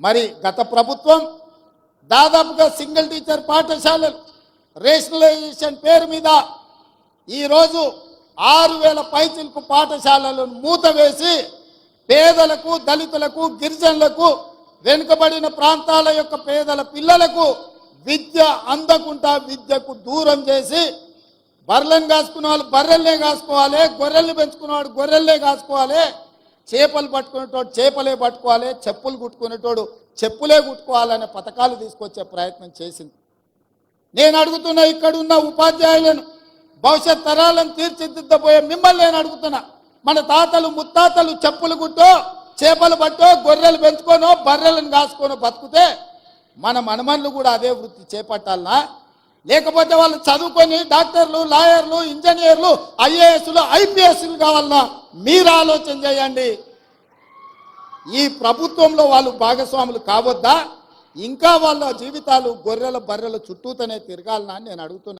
మరి గత ప్రభుత్వం దాదాపుగా సింగిల్ టీచర్ పాఠశాలలు రేషనలైజేషన్ పేరు మీద ఈరోజు ఆరు వేల పైచిల్పు పాఠశాలలను మూతవేసి పేదలకు దళితులకు గిరిజనులకు వెనుకబడిన ప్రాంతాల యొక్క పేదల పిల్లలకు విద్య అందకుండా విద్యకు దూరం చేసి బర్రెలను కాసుకున్న వాళ్ళు బర్రెల్నే కాసుకోవాలి గొర్రెల్ని పెంచుకున్నవాడు గొర్రెల్నే కాసుకోవాలి చేపలు పట్టుకునేటోడు చేపలే పట్టుకోవాలి చెప్పులు కుట్టుకునేటోడు చెప్పులే కుట్టుకోవాలనే పథకాలు తీసుకొచ్చే ప్రయత్నం చేసింది. నేను అడుగుతున్నా ఇక్కడ ఉన్న ఉపాధ్యాయులను భవిష్యత్ తరాలను తీర్చిదిద్దబోయే మిమ్మల్ని నేను అడుగుతున్నా. మన తాతలు ముత్తాతలు చెప్పులు కుట్టో చేపలు పట్టో గొర్రెలు పెంచుకోనో బర్రెలను కాసుకోనో బతికితే మన మనమన్లు కూడా అదే వృత్తి చేపట్టాలనా? లేకపోతే వాళ్ళు చదువుకొని డాక్టర్లు లాయర్లు ఇంజనీర్లు ఐఏఎస్లు ఐపీఎస్లు కావాలన్నా మీరు ఆలోచన చేయండి. ఈ ప్రభుత్వంలో వాళ్ళు భాగస్వాములు కావద్దా? ఇంకా వాళ్ళ జీవితాలు గొర్రెల బర్రెల చుట్టూతోనే తిరగాలనా నేను అడుగుతున్నాను